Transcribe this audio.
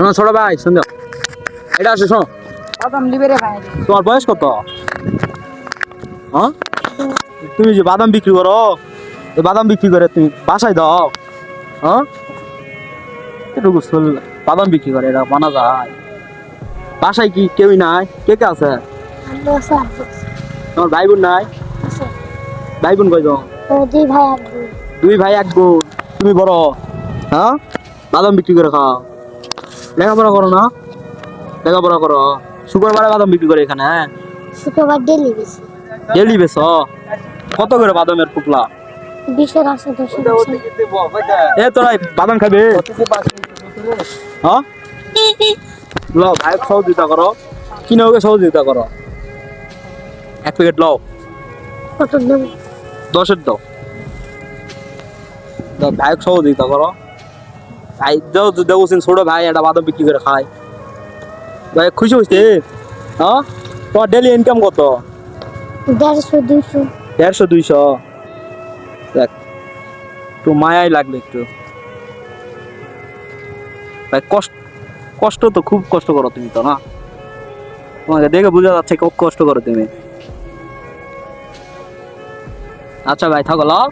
শোনো ছোট ভাই এটা আসো শোনো। বাদাম নিবে রে ভাই। তোমার বয়স কত? হ্যাঁ? তুমি যে বাদাম বিক্রি করো এই বাদাম বিক্রি করে তুমি বাসায় দাও। হ্যাঁ? এটুকু চল- বাদাম বিক্রি করে এটা মানা যায়। বাসায় কি কেউই নাই? কে কে আছে। তোমার ভাই বোন নাই? ভাই বোন কয়জন? দুই ভাই আব্বু দুই ভাই এক বোন। তুমি বড়। হ্যাঁ? বাদাম বিক্রি করে খাও। লেখাপড়া করো না? লেখাপড়া করো। শুক্রবারে বাদাম বিক্রি করে এখানে হ্যাঁ? শুক্রবার ডেলি বেশি। ডেলি বেশ কত করে বাদামের পুকলা বিশের এ তোরা বাদাম খাবে। হ্যাঁ লও ভাই সহযোগিতা করো। কিনে ওকে সহযোগিতা করো। এক প্যাকেট লও। কত দেবো? দশের দাও। দাও, ভাই সহযোগিতা করো। ভাই দেও দেখছেন ছোট ভাই একটা বাদাম বিক্রি করে খায়। ভাই খুশি হয়েছে হ্যাঁ? তোমার ডেলি ইনকাম কত? দেড়শো দুইশো। দেড়শো দুইশো? দেখ একটু মায়াই লাগবে একটু। ভাই কষ্ট কষ্ট তো খুব কষ্ট করো তুমি তো না? তোমাকে দেখে বোঝা যাচ্ছে খুব কষ্ট করো তুমি। আচ্ছা ভাই থাকো লাও।